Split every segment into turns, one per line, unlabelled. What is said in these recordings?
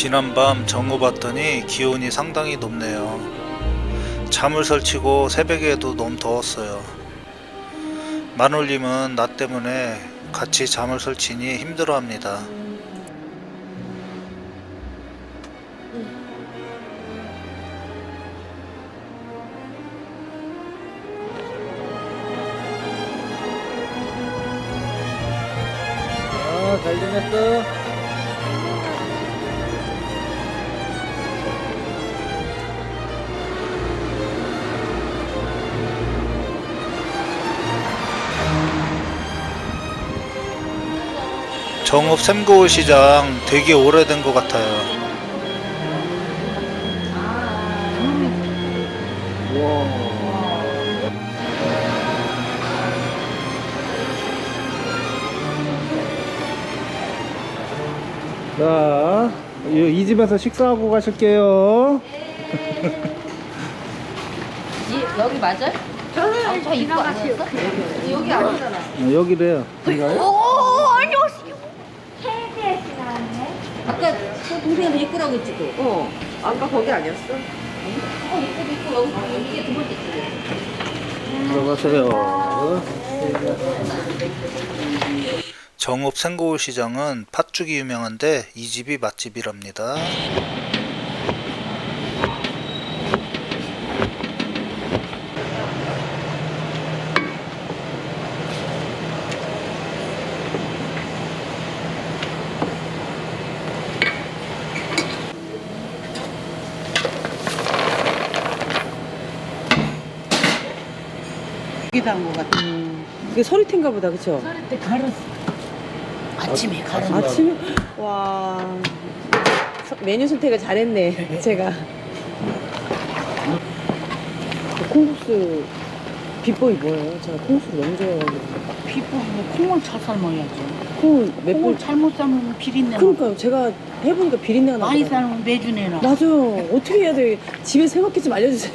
지난밤 정오 봤더니 기온이 상당히 높네요. 잠을 설치고 새벽에도 너무 더웠어요. 마눌님은 나 때문에 같이 잠을 설치니 힘들어합니다. 정읍 샘고울 시장 되게 오래된 것 같아요.
자, 이, 이 집에서 식사하고 가실게요.
이, 여기 맞아요? 저는 저 입구 아니었어? 여기 아니잖아.
어, 여기래요.
오, 안녕하세요. 아까 그 동생이 입구라고 했지 또.
어, 아까 거기 아니었어?
어, 입구 입구 여기 이게 두 번째 집이야.
들어가세요.
정읍 생고울 시장은 팥죽이 유명한데 이 집이 맛집이랍니다.
여기다 한것 같아. 그게 서리태인가 보다, 그쵸?
때 갈았어. 아침에 갈았어.
아침에? 와. 서- 메뉴 선택을 잘했네, 제가. 그 콩국수 비법이 뭐예요? 제가 콩국수 너무 좋아해가지고.
비법은 콩을 잘 삶아야죠.
콩을 몇
콩을
번.
잘못 삶으면 비린내 나.
그러니까요. 제가 해보니까 비린내가
많이
나더라고요.
삶으면 매주내 나.
맞아요. 어떻게 해야 돼? 집에 생각해 좀 알려주세요.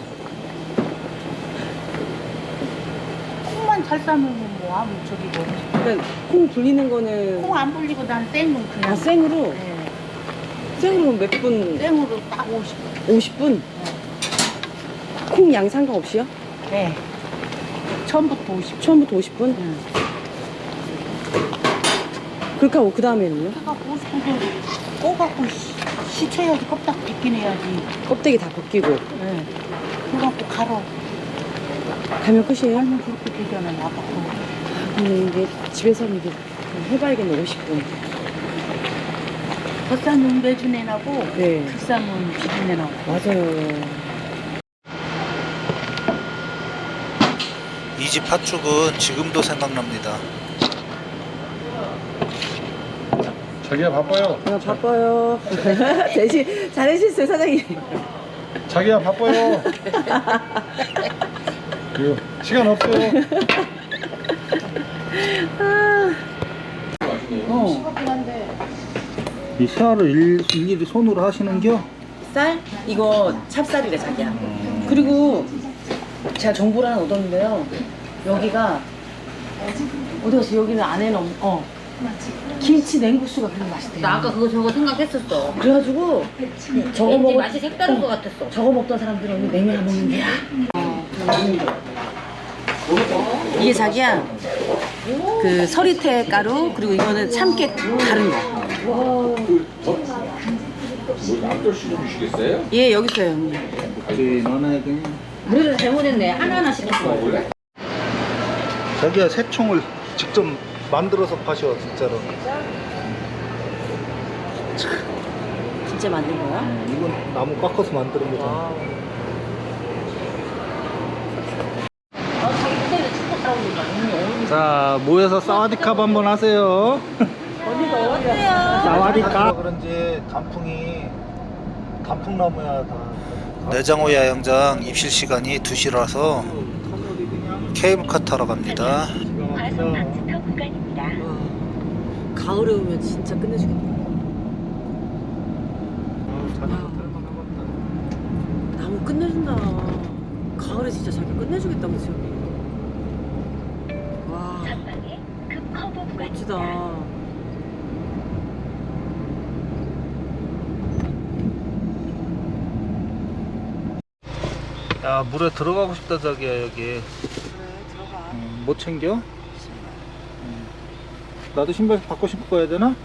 삶으면 뭐 아무 뭐.
그러니까 콩 불리는 거는
콩 안 불리고 난 생은 그냥.
아 생으로?
네.
생으로 몇 분?
생으로 딱 50분.
50분? 콩 양 상관없이요?
네. 처음부터 50분.
처음부터 50분?
응.
그렇게 하고 그 다음에는요?
해갖고 50분 꼬갖고 시- 시쳐야지 껍딱 벗긴 해야지.
껍데기 다 벗기고
네. 그래갖고 갈아.
가면 끝이에요?
삶으면 그렇게 되잖아요. 아깝고.
근데 이게 집에서 이게 해봐야겠네 50분
겉 삶으면 매주내 나고. 네그 삶으면 비린내 나고.
맞아요
이 집 팥죽은 지금도 생각납니다.
자기야 바빠요.
아 바빠요 대신 잘해주셨어요 사장님
자기야 바빠요. 그 시간 없어요.
이 샤를 일, 일일이 손으로 하시는겨?
쌀? 이거 찹쌀이래 자기야 그리고 제가 정보를 하나 얻었는데요 여기가 어디 갔어 여기는 안에는 없- 어 김치 냉국수가 그렇게 맛있대요
나 아까 그거 저거 생각했었어.
그래가지고 저거
왠지
먹을
맛이 색다른 것 같았어.
저거 먹던 사람들은 오늘 냉면 안 먹는 게야. 이게 자기야 그 서리태 가루 그리고 이거는 참깨 다른 거. 예 여기 있어요 형님.
그 너네 그
잘못했네. 하나하나 시켰어.
자기가 새총을 직접 만들어서 파셔 진짜로.
진짜 만든 거야?
이건 나무 깎아서 만드는 거잖아. 자 모여서 사와디캅 한번 하세요.
어디가 어디야?
사와디캅. 그런지 단풍이 단풍나무야 다.
내장호 야영장 입실 시간이 2시라서 케이블카 타러 갑니다.
가을에 오면 진짜 끝내주겠다. 나무 끝내준다. 가을에 진짜 자기 끝내주겠다 그치? 와 멋지다.
야 물에 들어가고 싶다 자기야 여기. 그래 들어가. 음, 못 챙겨? 신발. 음. 나도 신발 바꿔 신고 가야 되나?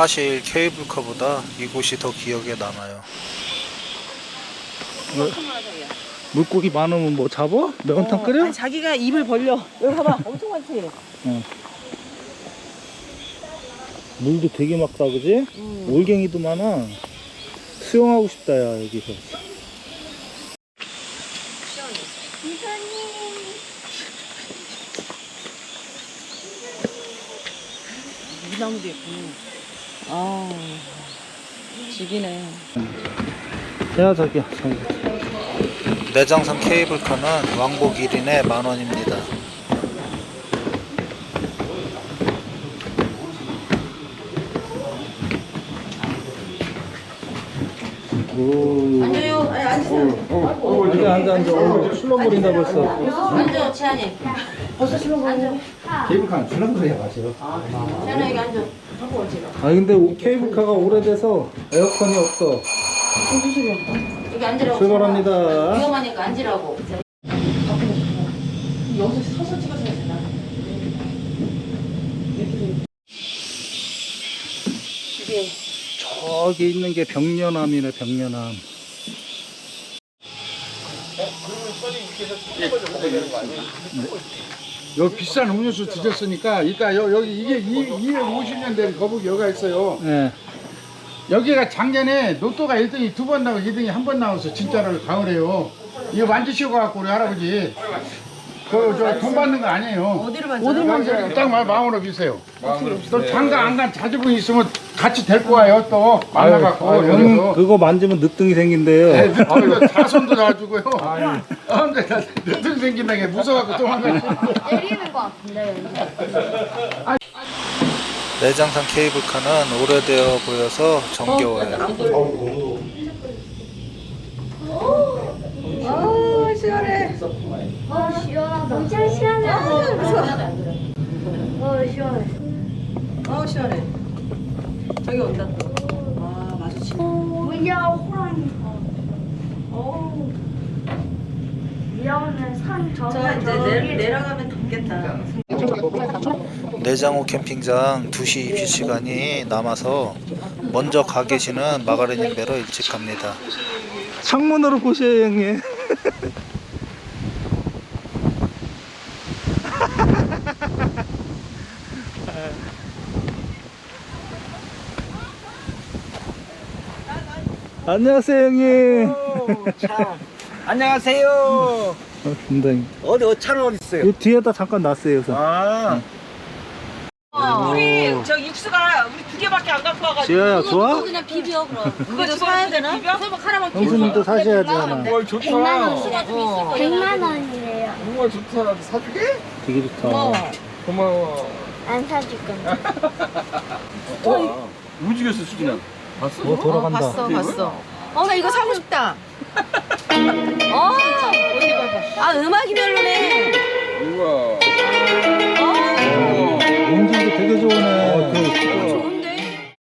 사실 케이블카보다 이곳이 더 기억에 남아요. 물고기 많으면 뭐 잡어? 매운탕 끓여?
아니, 자기가 입을 벌려. 여기 봐봐. 엄청 많지?
물도 되게 맑다 그지? 올갱이도 많아. 수영하고 싶다 야 여기서.
미나무도 있고. 아, 죽이네.
야 자기야 자기. 내장산 케이블카는 왕복 1인에 만 원입니다.
앉아요. 아니, 앉으세요.
앉아 앉아 앉아. 어, 출렁거린다 벌써.
앉아, 채안이.
케이블카 줄넘기야 마셔.
채안아, 여기 앉아.
아 근데 오- 케이블카가 오래돼서 에어컨이 없어.
여기 앉으라고.
출발합니다.
위험하니까 앉으라고.
여기서 서서 찍어서 해야 되나?
저기 있는 게 병련암이네 병련암.
여기 비싼 음료수 드셨으니까 이따 여, 여기 이게 250년 된 거북이 여가 있어요.
네.
여기가 작년에 로또가 1등이 두 번 나오고 2등이 한 번 나와서 진짜로 가을에요. 이거 만지시고 갖고 우리 할아버지 그저돈 받는 거 아니에요.
어디를 만져요?
어디를 딱 마- 마음으로 비세요. 또 장가 안 간 자주분 있으면 같이 데리고 와요 또 만나갖고
형
여기서.
그거 만지면 늦둥이 생긴대요.
네, 자손도 놔주고요. 아, 근데 나 늦둥 생긴다 게 무서워갖고 도망가시
때리는 거 같은데.
내장산 케이블카는 오래되어 보여서 정겨워요.
어 시원하다. 엄청 시원해. 어 시원해.
어, 시원해. 저기 온다 또. 아, 마주치.
물야 호랑이. 어. 이러면
산저
저기
이제 내, 내려가면 덥겠다.
내장호 캠핑장 2시 입시 시간이 남아서 먼저 가 계시는 마가리님 배로 일찍 갑니다. 창문으로 보셔요 형님. 안녕하세요 형님.
안녕하세요.
어, 굉장히.
어디 어, 차는 어디 있어요?
이 뒤에다 잠깐 놨어요 우선.
아.
우리 저 육수가 우리 두 개밖에 안 갖고 와가지고
지아야 좋아?
그냥 비벼, 그럼.
그거 좀 사야 되나?
비벼? 그럼 하나만
형수님도.
뭘 좋다.
100만 원.
수가 좀 있을 거야.
100만 원이래요.
정말 좋다. 사주게?
되게 좋다.
고마워.
안 사줄 건데.
움직였어 수진아. 봤어?
뭐 돌아간다.
봤어 봤어. 어 나 이거 사고 싶다. 어. 아, 음악이 별로네.
우와.
용진도 되게 좋으네.
좋은데?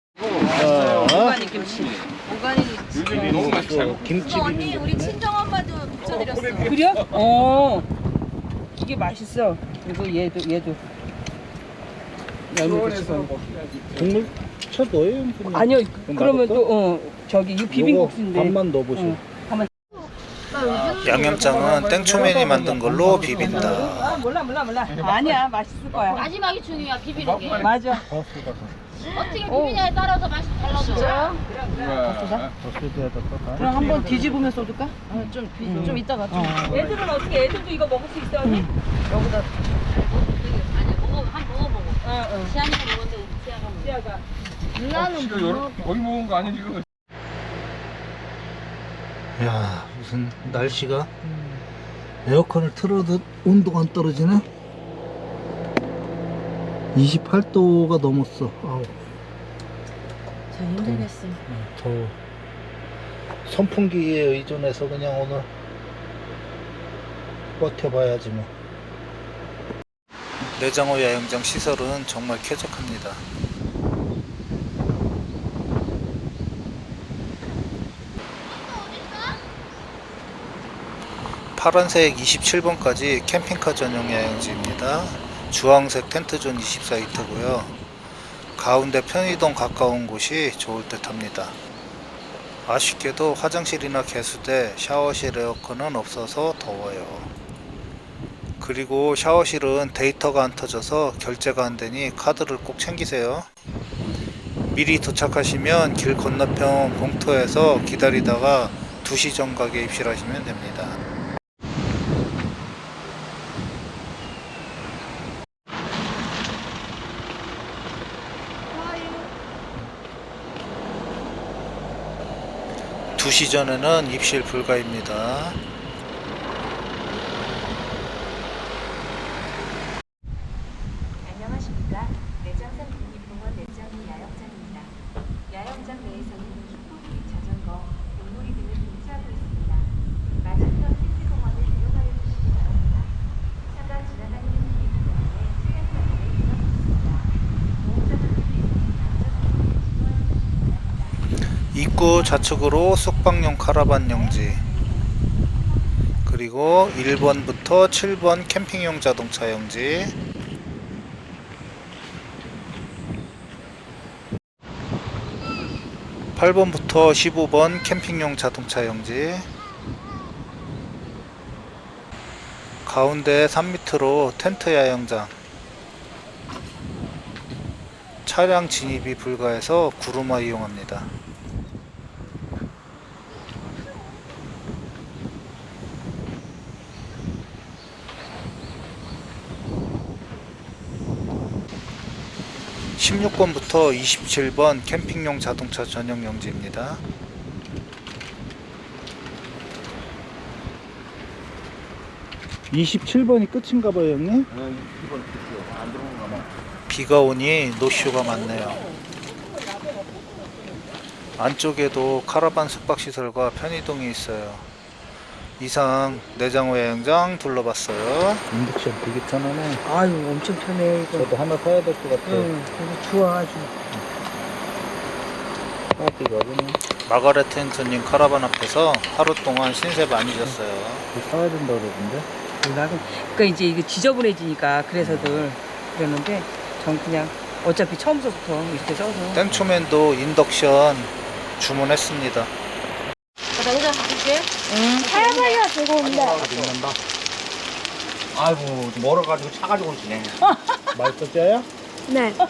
자,
오가닉 김치. 오가닉
너무 맛있어.
김치
언니, 우리 친정 엄마도 붙여드렸어.
그래? 어. 이게 맛있어. 그리고 얘도 얘도.
국물 쳐 넣어요, 형수님.
아니요
그럼
그러면? 또 어 저기 이 비빔국수인데
반만 넣어보시오.
응. 한번
양념장은 땡초맨이 만든 걸로 비빈다.
아 몰라 몰라 몰라 아니야 맛있을 거야
마지막이 중요해, 비비는 게.
맞아
어떻게 비비냐에 따라서 맛이 달라져.
우와.
그럼 한번 뒤집으면 쏟을까? 어, 좀, 이따가 좀. 애들은 어떻게 애들도 이거 먹을 수 있어 언니? 여기다
아니, 먹어, 한번 먹어보고.
어, 어.
시안이가 먹었는데, 시아가 먹어.
시아가
누나는
이거 여러 거의 먹은 거 아니지 이거?
야 무슨 날씨가? 에어컨을 틀어도 온도가 안 떨어지네? 28도가 넘었어. 아우.
저 힘들겠어.
더워 선풍기에 의존해서 그냥 오늘 버텨봐야지 뭐. 내장호 야영장 시설은 정말 쾌적합니다 파란색 27번까지 캠핑카 전용 야영지입니다 주황색 텐트존 24히트고요 가운데 편의동 가까운 곳이 좋을 듯 합니다 아쉽게도 화장실이나 개수대, 샤워실 에어컨은 없어서 더워요. 그리고 샤워실은 데이터가 안 터져서 결제가 안 되니 카드를 꼭 챙기세요. 미리 도착하시면 길 건너편 공터에서 기다리다가 2시 정각에 입실하시면 됩니다. 두시 전에는 입실 불가입니다.
안녕하십니까. 내장산 국립공원 내장리 야영장입니다. 야영장 내에서는 킥보드 및 자전거, 공놀이 등을 금지하고 있습니다. 맞은편 필드공원을 이용하여 주시기 바랍니다. 차가 지나다니는 길이기 때문에 차량 사고에 위험이 있습니다. 보호자분들이 있으니 안전운전에 지도하여 주시기
좌측으로 숙박용 카라반 용지 그리고 1번부터 7번 캠핑용 자동차 용지. 팔번부터 15번 캠핑용 자동차 용지. 가운데 3미터로 텐트 야영장. 차량 진입이 불가해서 구루마 이용합니다. (16번부터) (27번) 캠핑용 자동차 전용 용지입니다. (27번이) 끝인가 봐요 형님 비가 오니 노쇼가 많네요. 안쪽에도 카라반 숙박시설과 편의동이 있어요. 이상 내장호 야영장 둘러봤어요. 인덕션 되게 편하네.
아유 엄청 편해 이거.
저도 하나 사야 될 것 같아요.
응, 이거 좋아 아주.
마가렛 텐트님 카라반 앞에서 하루 동안 신세 많이 졌어요. 사야 된다 그러던데?
나도 그러니까 이제 이게 지저분해지니까 그래서들 그러는데 전 그냥 어차피 처음서부터 이렇게 써서
땡초맨도 인덕션 주문했습니다.
나 의자 바꿀게.
할아버지가 들고 온대.
아이고 멀어가지고 차 가지고 오시네.
맛있었어요?
네.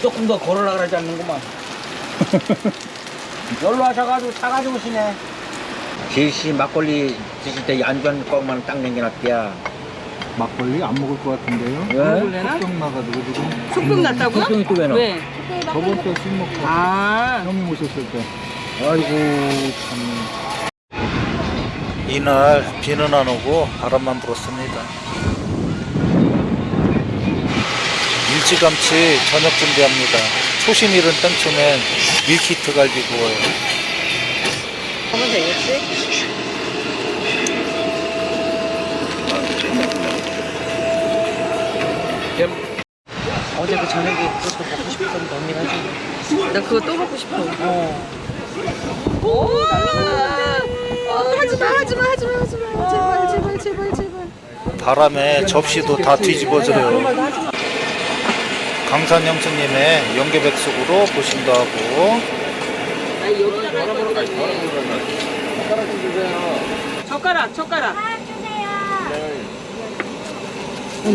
조금 더 걸으라 그러지 않는구만. 열로 하셔가지고 차 가지고 오시네. 제시 막걸리 드실 때 안전 껌만 딱 남겨놨대야.
막걸리 안 먹을 것 같은데요?
왜?
성 나가지고 지금
속병 났다고?
형이 또 왜 나?
왜?
저번 주에 술 먹고
아
형님 오셨을 때
아이고 참.
이날 비는 안 오고 바람만 불었습니다. 일찌감치 저녁 준비합니다. 초심 잃은 땡초맨 밀키트 갈비 구워요.
하면 되겠지? 어제 그 저녁에 그것도 먹고 싶었는데 언니가 해준 나 그거 또 먹고 싶어. 어. 오 하지마 하지마 하지마 하지마 제발 제발 제발 제발.
바람에 접시도 다 뒤집어져요. 강산 형수님의 연계백숙으로 보신도 하고.
젓가락 젓가락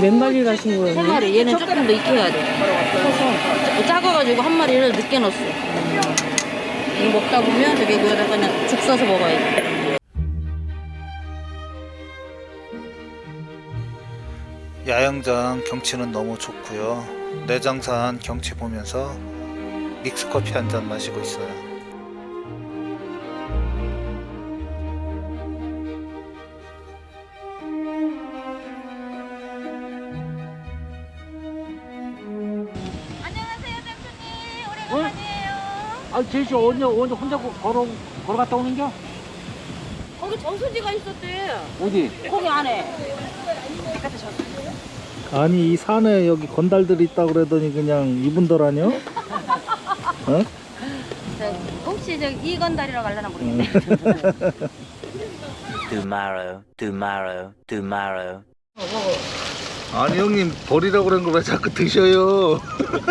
몇 마리 가신 거예요?
한 마리. 얘는 조금 더 익혀야 돼. 커서. 작아가지고 한 마리를 늦게 넣었어. 이거 먹다 보면 저기 그거다가 그냥 죽 써서 먹어야 돼.
야영장 경치는 너무 좋고요. 내장산 경치 보면서 믹스커피 한 잔 마시고 있어요.
아, 제시 언제 언제 혼자 걸어 걸어갔다 오는겨?
거기 저수지가 있었대.
어디?
거기 안에.
아니 이 산에 여기 건달들이 있다 그러더니 그냥 이분들 아니요? 어?
저, 혹시 저 이건달이라고 하려나 모르겠네.
tomorrow, tomorrow, tomorrow.
아니 형님 버리라고 그런 거왜 자꾸 드셔요?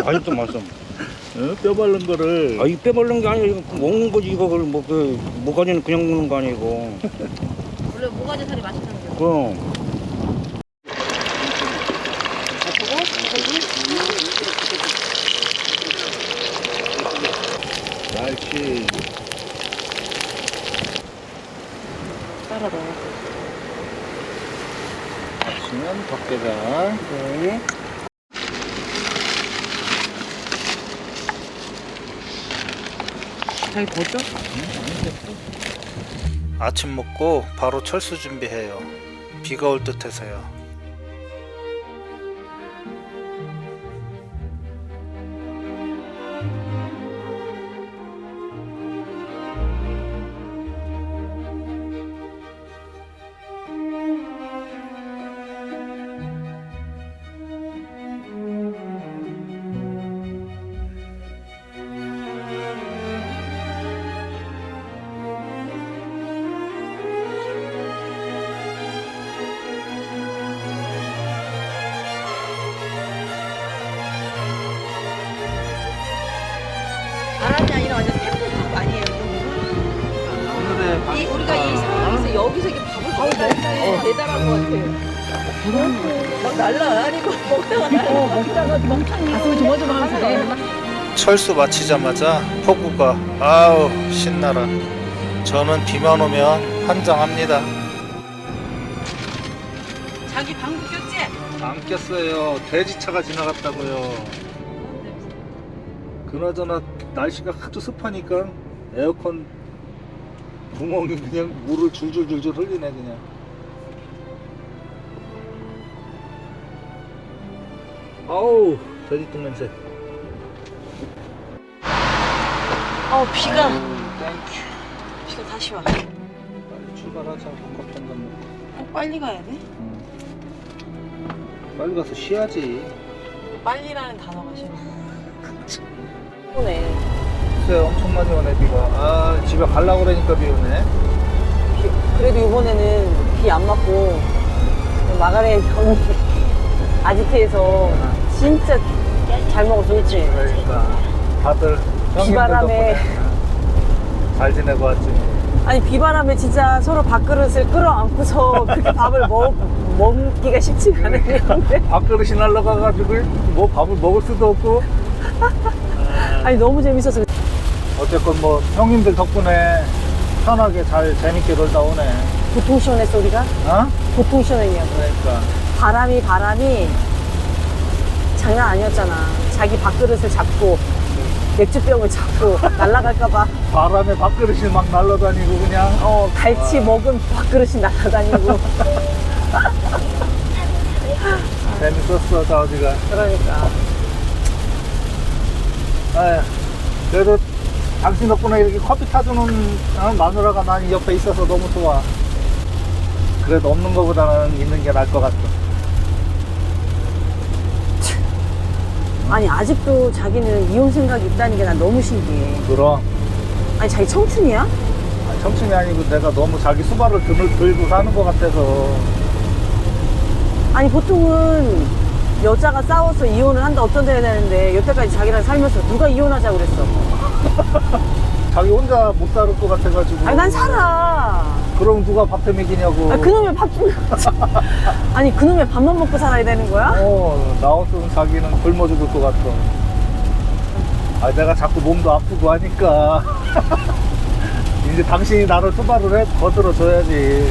맛있어 맛있어.
어? 뼈 바른 거를
아, 이 빼먹는 게 아니라 이거 먹는 거지 이거 그걸 뭐 그 모가지는 그냥 먹는 거 아니고.
원래 모가지 살이 맛있던데.
그럼.
날씨
따라 넣어.
아침은 덮개장
네. 자기 더죠?
아침 먹고 바로 철수 준비해요. 비가 올 듯해서요.
막 날라다니고 먹다가 날라.
먹다가 멍청이. 가슴을 조마조마하면서 내.
철수 마치자마자 폭우가 아우 신나라. 저는 비만 오면 환장합니다.
자기 방구 꼈지?
안 꼈어요 돼지차가 지나갔다고요 그나저나 날씨가 하도 습하니까 에어컨 구멍이 그냥 물을 줄줄줄줄 흘리네 그냥 아우 돼지똥 냄새.
어 비가.
땡큐
비가 다시 와.
빨리 출발하자. 먹고
꼭 빨리 가야 돼?
빨리 가서 쉬어야지.
빨리라는 단어가 싫어. 오네.
글쎄 엄청 많이 오네 비가. 아 집에 가려고 그러니까 비 오네.
그래도 이번에는 비 안 맞고 마가렛 형 아지트에서 진짜 잘 그치?
그러니까 다들 비바람에. 잘 지내고 왔지.
아니 비바람에 진짜 서로 밥그릇을 끌어안고서 그렇게 밥을 먹, 먹기가 쉽지가 않은데
밥그릇이 날라가가지고 뭐 밥을 먹을 수도 없고.
아니 너무 재밌어서
어쨌건 뭐 형님들 덕분에 편하게 잘 재밌게 놀다 오네.
보통 시원해 소리가?
어?
보통 시원했냐고.
그러니까
바람이 바람이 장난 아니었잖아. 자기 밥그릇을 잡고 맥주병을 잡고 날아갈까봐.
바람에 밥그릇이 막 날라다니고 그냥
어. 갈치 먹은 밥그릇이 날아다니고.
재밌었어 자우지가.
그러니까.
아휴, 그래도 당신 덕분에 이렇게 커피 타주는 어, 마누라가 난 옆에 있어서 너무 좋아. 그래도 없는 것보다는 있는 게 나을 것 같아
아니 아직도 자기는 이혼 생각이 있다는 게 난 너무 신기해.
그럼.
아니 자기 청춘이야?
아, 청춘이 아니고 내가 너무 자기 수발을 들, 들고 사는 것 같아서.
아니 보통은 여자가 싸워서 이혼을 한다 어쩐다 해야 되는데 여태까지 자기랑 살면서 누가 이혼하자고 그랬어?
자기 혼자 못 살을 것 같아가지고.
아니 난 살아
그럼 누가 밥해 먹이냐고
아, 그놈의 밥 좀. 아니, 그놈의 밥만 먹고 살아야 되는 거야?
어, 나 없으면 자기는 굶어 죽을 것 같아 아 내가 자꾸 몸도 아프고 하니까 이제 당신이 나를 수발을 해 거들어 줘야지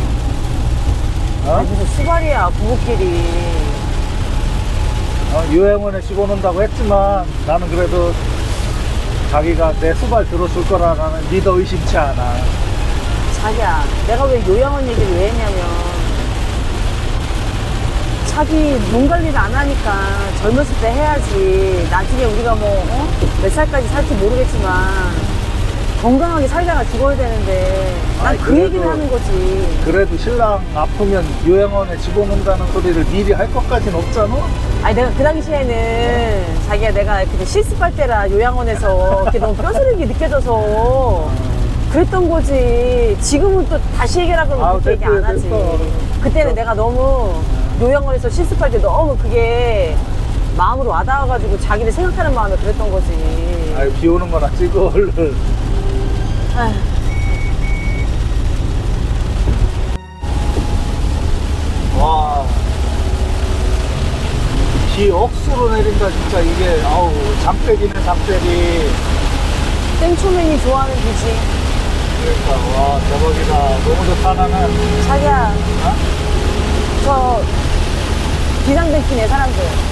어?
아, 무슨 수발이야, 부부끼리.
어, 유행원에 집어넣는다고 했지만 나는 그래도 자기가 내 수발 들어줄 거라는 믿어 의심치 않아
자기야, 내가 왜 요양원 얘기를 왜 했냐면, 자기 몸 관리를 안 하니까 젊었을 때 해야지. 나중에 우리가 뭐, 어? 몇 살까지 살지 모르겠지만, 건강하게 살다가 죽어야 되는데 난
아이,
그
그래도-
얘기를 하는 거지.
그래도 신랑 아프면 요양원에 집어넣는다는 소리를 미리 할 것까진 없잖아?
아니 내가 그 당시에는 자기가 내가 그때 실습할 때라 요양원에서 그게 너무 뼈저리게 느껴져서 그랬던 거지. 지금은 또 다시 해결하고 그러면
아우,
그렇게 얘기 안
됐어,
하지.
됐어.
그때는 내가 너무 요양원에서 실습할 때 너무 그게 마음으로 와닿아가지고 자기를 생각하는 마음에 그랬던 거지.
아유, 비 오는 거나 찍어, 얼른.
아휴.
와. 비 억수로 내린다, 진짜 이게. 아우, 장대기네, 장대기.
땡초맨이 좋아하는 비지.
그러니까, 와, 대박이다. 너무 좋다, 나는.
자기야, 저 비상등키네 사람들.